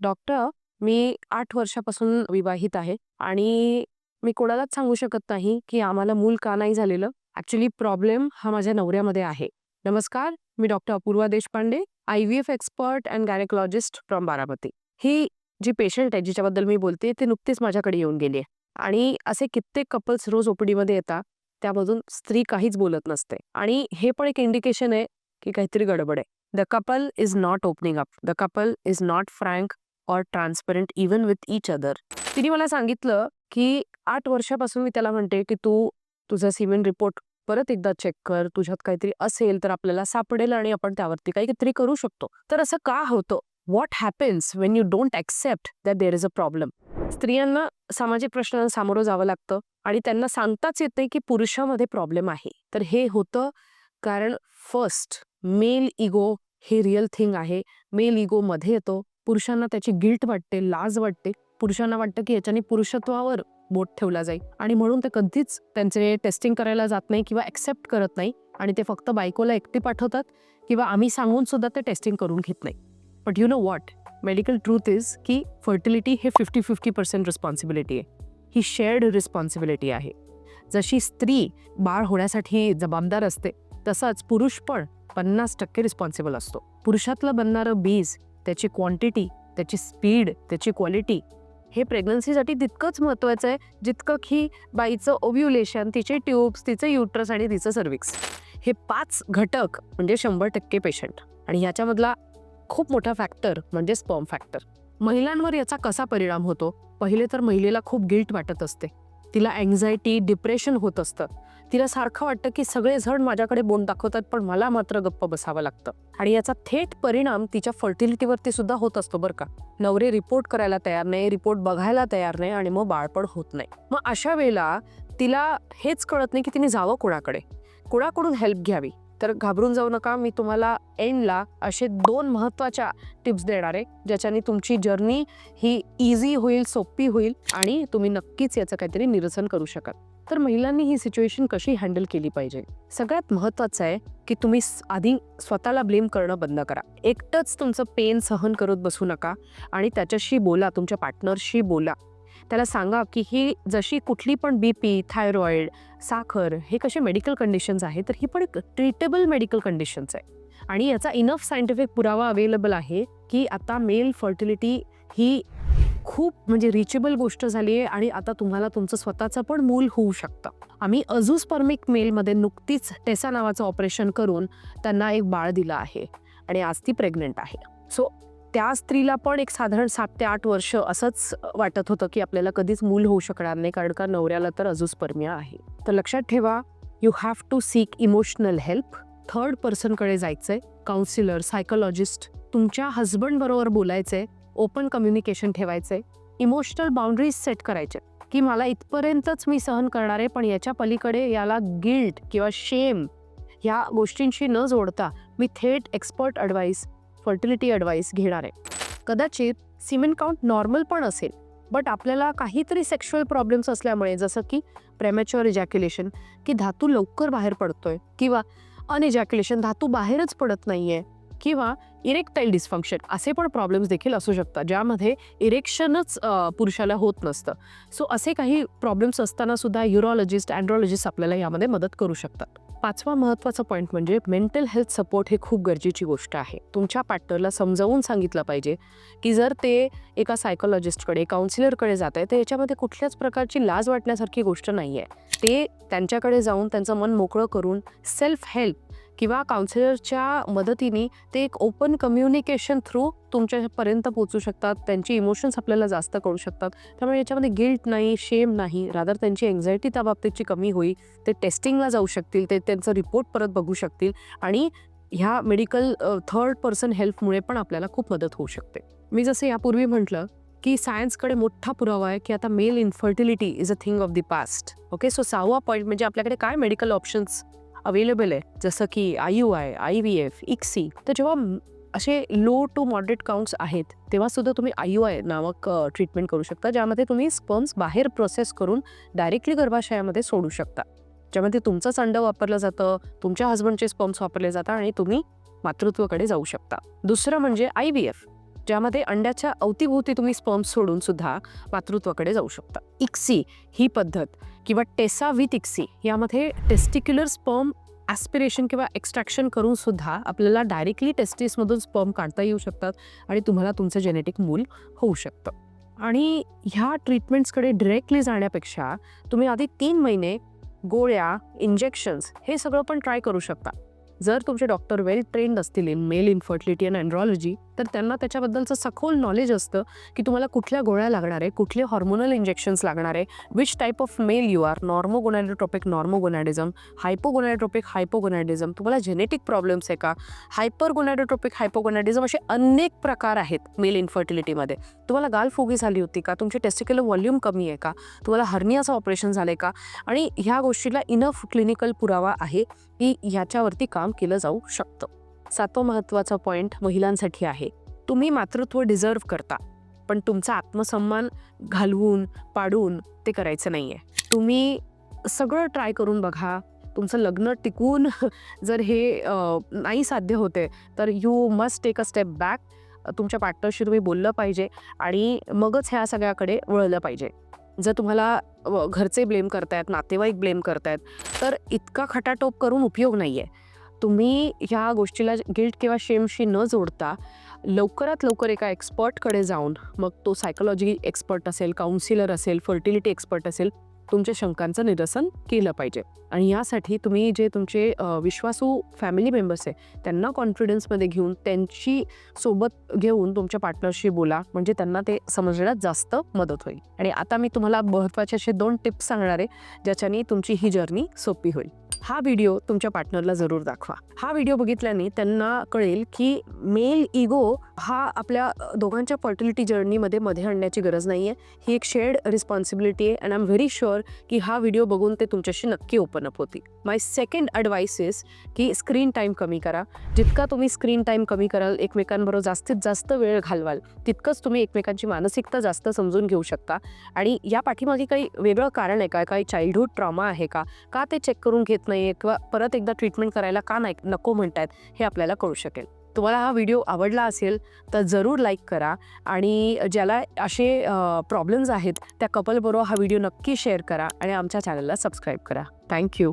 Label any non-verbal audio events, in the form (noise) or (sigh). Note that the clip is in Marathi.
डॉक्टर मी आठ वर्षापासून विवाहित आहे आणि मी कोणालाच सांगू शकत नाही की आम्हाला मूल का नाही झालेलं. ऍक्च्युली प्रॉब्लेम हा माझ्या नवऱ्यामध्ये आहे. नमस्कार मी doctor Apurva Deshpande I V F expert and gynaecologist from Baramati. ही जी पेशंट आहे जिच्याबद्दल मी बोलते ते नुकतीच माझ्याकडे येऊन गेली आहे. आणि असे कित्येक कपल्स रोज ओपीडी मध्ये येतात त्यामधून स्त्री काहीच बोलत नसते. आणि हे पण एक इंडिकेशन आहे की काहीतरी गडबड आहे. The couple is not opening up the couple is not frank or transparent even with each other तिने मला सांगितलं की आठ वर्षापासून मी त्याला म्हणते की तू तुझा सिमेंट रिपोर्ट परत एकदा चेक कर तुझ्यात काहीतरी असेल तर आपल्याला सापडेल आणि आपण त्यावरती काहीतरी करू शकतो. तर असं का होतं? What happens when you don't accept that there is a problem स्त्रियांना सामाजिक प्रश्नांना सामोरं जावं लागतं आणि त्यांना सांगताच येते की पुरुषामध्ये प्रॉब्लेम आहे. तर हे होतं कारण फर्स्ट मेल इगो हे रिअल थिंग आहे. मेल इगो मध्ये येतो. पुरुषांना त्याची गिल्ट वाटते लाज वाटते. पुरुषांना वाटतं की याच्याने पुरुषत्वावर बोट ठेवला जाईल. आणि म्हणून ते कधीच त्यांचे टेस्टिंग करायला जात नाही किंवा ॲक्सेप्ट करत नाही. आणि ते फक्त बायकोला एकटी पाठवतात किंवा आम्ही सांगून सुद्धा ते टेस्टिंग करून घेत नाही. But you know what medical truth is की फर्टिलिटी हे फिफ्टी फिफ्टी पर्सेंट रिस्पॉन्सिबिलिटी आहे. ही शेअर्ड रिस्पॉन्सिबिलिटी आहे. जशी स्त्री बाळ होण्यासाठी जबाबदार असते तसंच पुरुष पण पन्नास टक्के रिस्पॉन्सिबल असतो. पुरुषातलं बनणारं बीज त्याची क्वांटिटी त्याची स्पीड त्याची क्वालिटी हे प्रेग्नन्सीसाठी तितकंच महत्त्वाचं आहे जितकं की बाईचं ओव्ह्युलेशन तिचे ट्यूब्स तिचं युट्रस आणि तिचं सर्विक्स हे पाच घटक म्हणजे शंभर टक्के पेशंट आणि ह्याच्यामधला खूप मोठा फॅक्टर म्हणजे स्पॉम फॅक्टर महिलांवर याचा कसा परिणाम होतो? पहिले तर महिलेला खूप गिल्ट वाटत असते. तिला अँझायटी डिप्रेशन होत असतं. तिला सारखं वाटतं की सगळे जण माझ्याकडे बोट दाखवतात पण मला मात्र गप्प बसावं लागतं. आणि याचा थेट परिणाम तिच्या फर्टिलिटीवरती सुद्धा होत असतो बरं का. नवरे रिपोर्ट करायला तयार नाही रिपोर्ट बघायला तयार नाही आणि मग बाळपण होत नाही. मग अशा वेळेला तिला हेच कळत नाही की तिने जावं कोणाकडे. कोणाकडून हेल्प घ्यावी? तर घाबरून जाऊ नका मी तुम्हाला एंडला असे दोन महत्त्वाच्या टिप्स देणार आहे ज्याच्याने तुमची जर्नी ही इझी होईल सोपी होईल आणि तुम्ही नक्कीच याचं काहीतरी निरसन करू शकाल. तर महिलांनी ही सिच्युएशन कशी हँडल केली पाहिजे? सगळ्यात महत्त्वाचं आहे की तुम्ही आधी स्वतःला ब्लेम करणं बंद करा. एकटंच तुमचं पेन सहन करत बसू नका आणि त्याच्याशी बोला तुमच्या पार्टनरशी बोला. त्याला सांगा की ही जशी कुठली पण बी पी थायरॉईड साखर हे कसे मेडिकल कंडिशन्स आहेत तर ही पण एक ट्रीटेबल मेडिकल कंडिशन्स आहे. आणि याचा इनफ सायंटिफिक पुरावा अवेलेबल आहे की आता मेल फर्टिलिटी ही खूप म्हणजे रिचेबल गोष्ट झाली आहे आणि आता तुम्हाला तुमचं स्वतःचं पण मूल होऊ शकतं. आम्ही अजूस्पर्मिक मेलमध्ये नुकतीच टेसा नावाचं ऑपरेशन करून त्यांना एक बाळ दिलं आहे आणि आज ती प्रेग्नंट आहे. सो त्या स्त्रीला पण एक साधारण सात ते आठ वर्ष असंच वाटत होतं की आपल्याला कधीच मूल होऊ शकणार नाही कारण का नवऱ्याला तर अजूस्पर्मिया आहे. तर लक्षात ठेवा you have to seek emotional help third पर्सनकडे जायचंय काउन्सिलर सायकोलॉजिस्ट तुमच्या हजबंडबरोबर बोलायचं बोलायचंय ओपन कम्युनिकेशन ठेवायचंय इमोशनल बाउंड्रीज सेट करायचे की मला इथपर्यंतच मी सहन करणार आहे पण याच्या पलीकडे याला गिल्ट किंवा शेम ह्या गोष्टींशी न जोडता मी थेट एक्सपर्ट ॲडवाईस फर्टिलिटी ॲडवाईस घेणार आहे. कदाचित सिमेंट काउंट नॉर्मल पण असेल बट आपल्याला काहीतरी सेक्शुअल प्रॉब्लेम्स असल्यामुळे जसं की प्रेमॅच्युअर इजॅक्युलेशन की धातू लवकर बाहेर पडतोय किंवा अनइजॅक्युलेशन धातू बाहेरच पडत नाहीये किंवा इरेक्टाईल डिस्फंक्शन असे पण प्रॉब्लेम्स देखील असू शकतात ज्यामध्ये इरेक्शनच पुरुषाला होत नसतं. सो असे काही प्रॉब्लेम्स असताना सुद्धा युरोलॉजिस्ट अँड्रॉलॉजिस्ट आपल्याला यामध्ये मदत करू शकतात. पाचवा महत्त्वाचा पॉईंट म्हणजे मेंटल हेल्थ सपोर्ट हे खूप गरजेची गोष्ट आहे. तुमच्या पार्टनरला समजावून सांगितलं पाहिजे की जर ते एका सायकोलॉजिस्टकडे काउन्सिलरकडे जात आहे तर याच्यामध्ये कुठल्याच प्रकारची लाज वाटण्यासारखी गोष्ट नाही आहे ते त्यांच्याकडे जाऊन त्यांचं मन मोकळं करून सेल्फ हेल्प किंवा काउन्सिलरच्या मदतीने ते एक ओपन कम्युनिकेशन थ्रू तुमच्यापर्यंत पोहोचू शकतात. त्यांची इमोशन्स आपल्याला जास्त कळू शकतात. त्यामुळे याच्यामध्ये गिल्ट नाही शेम नाही. रादर त्यांची एन्झायटी त्या बाबतीतची कमी होईल. ते टेस्टिंगला जाऊ शकतील. ते त्यांचं रिपोर्ट परत बघू शकतील. आणि ह्या मेडिकल थर्ड पर्सन हेल्पमुळे पण आपल्याला खूप मदत होऊ शकते. मी जसं यापूर्वी म्हटलं की सायन्सकडे मोठा पुरावा आहे की आता male infertility is a thing of the past okay so सहावा पॉईंट म्हणजे आपल्याकडे काय मेडिकल ऑप्शन्स अवेलेबल आहे. जसं की I U I I V F ICSI तर जेव्हा असे लो टू मॉडरेट काउंट्स आहेत तेव्हा सुद्धा तुम्ही आय यू आय नामक ट्रीटमेंट करू शकता ज्यामध्ये तुम्ही स्पर्म्स बाहेर प्रोसेस करून डायरेक्टली गर्भाशयामध्ये सोडू शकता. ज्यामध्ये तुमचंच अंड वापरलं जातं तुमच्या हस्बंडचे स्पर्म्स वापरले जातात आणि तुम्ही मातृत्वाकडे जाऊ शकता. दुसरं म्हणजे आय व्ही एफ ज्यामध्ये अंड्याच्या अवतीभोवती तुम्ही स्पर्म्स सोडून सुद्धा मातृत्वाकडे जाऊ शकता. इक्सी ही पद्धत किंवा टेसा विथ इक्सी यामध्ये टेस्टिक्युलर स्पर्म ॲस्पिरेशन किंवा एक्स्ट्रॅक्शन करून सुद्धा आपल्याला डायरेक्टली टेस्टिसमधून स्पर्म काढता येऊ शकतात आणि तुम्हाला तुमचं जेनेटिक मूल होऊ शकतं. आणि ह्या ट्रीटमेंट्सकडे डिरेक्टली जाण्यापेक्षा तुम्ही आधी तीन महिने गोळ्या इंजेक्शन्स हे सगळं पण ट्राय करू शकता. जर तुमचे डॉक्टर वेल ट्रेंड असतील in male infertility and andrology तर त्यांना त्याच्याबद्दलचं सखोल नॉलेज असतं की तुम्हाला कुठल्या गोळ्या लागणार आहे कुठले हॉर्मोनल इंजेक्शन्स लागणार आहे which type of male you are normogonadotropic normogonadism hypogonadotropic hypogonadism तुम्हाला जेनेटिक प्रॉब्लेम्स आहे का? हायपरगोनॅडोट्रॉपिक हायपोगोनॅडिझम असे अनेक प्रकार आहेत मेल इन्फर्टिलिटीमध्ये तुम्हाला गाल फुगी झाली होती का? तुमची टेस्टिक्युलर व्हॉल्यूम कमी आहे का? तुम्हाला हर्नियाचं ऑपरेशन झालं आहे का? आणि ह्या गोष्टीला इनफ क्लिनिकल पुरावा आहे की ह्याच्यावरती काम केलं जाऊ शकतं. सातवा महत्त्वाचा पॉईंट महिलांसाठी आहे. तुम्ही मातृत्व डिझर्व करता पण तुमचा आत्मसन्मान घालवून पाडून ते करायचं नाही आहे तुम्ही सगळं ट्राय करून बघा. तुमचं लग्न टिकवून (laughs) जर हे नाही साध्य होते तर you must take a step back तुमच्या पार्टनरशी तुम्ही बोललं पाहिजे आणि मगच ह्या सगळ्याकडे वळलं पाहिजे. जर तुम्हाला घरचे ब्लेम करतायत नातेवाईक ब्लेम करतायत तर इतका खटाटोप करून उपयोग नाही आहे तुम्ही ह्या गोष्टीला गिल्ट किंवा शेमशी न जोडता लवकरात लवकर एका एक्सपर्टकडे जाऊन मग तो सायकोलॉजी एक्सपर्ट असेल काउन्सिलर असेल फर्टिलिटी एक्सपर्ट असेल तुमच्या शंकांचं निरसन केलं पाहिजे. आणि यासाठी तुम्ही जे तुमचे विश्वासू फॅमिली मेंबर्स आहे त्यांना कॉन्फिडन्समध्ये घेऊन त्यांची सोबत घेऊन तुमच्या पार्टनरशी बोला म्हणजे त्यांना ते समजण्यात जास्त मदत होईल. आणि आता मी तुम्हाला महत्त्वाचे असे दोन टिप्स सांगणार आहे ज्याच्याने तुमची ही जर्नी सोपी होईल. हा व्हिडिओ तुमच्या पार्टनरला जरूर दाखवा. हा व्हिडिओ बघितल्याने त्यांना कळेल की मेल इगो हा आपल्या दोघांच्या फर्टिलिटी जर्नीमध्ये मध्ये आणण्याची गरज नाही आहे ही एक शेअर्ड रिस्पॉन्सिबिलिटी आहे and I am very sure की हा व्हिडिओ बघून ते तुमच्याशी नक्की ओपन अप होती माय सेकंड ॲडवाईस इज की स्क्रीन टाईम कमी करा. जितका तुम्ही स्क्रीन टाईम कमी कराल एकमेकांबरोबर जास्तीत जास्त वेळ घालवाल तितकंच तुम्ही एकमेकांची मानसिकता जास्त समजून घेऊ शकता. आणि या पाठीमागे काही वेगळं कारण आहे का? काही चाइल्डहूड ट्रॉमा आहे का? का ते चेक करून घेत नाही किंवा परत एकदा ट्रीटमेंट करायला का नाही नको म्हणतायत हे आपल्याला कळू शकेल. तुम्हाला हा व्हिडिओ आवडला असेल तर जरूर लाईक करा आणि ज्याला असे प्रॉब्लेम्स आहेत त्या कपलबरोबर हा व्हिडिओ नक्की शेअर करा आणि आमच्या चॅनलला सबस्क्राईब करा. थँक्यू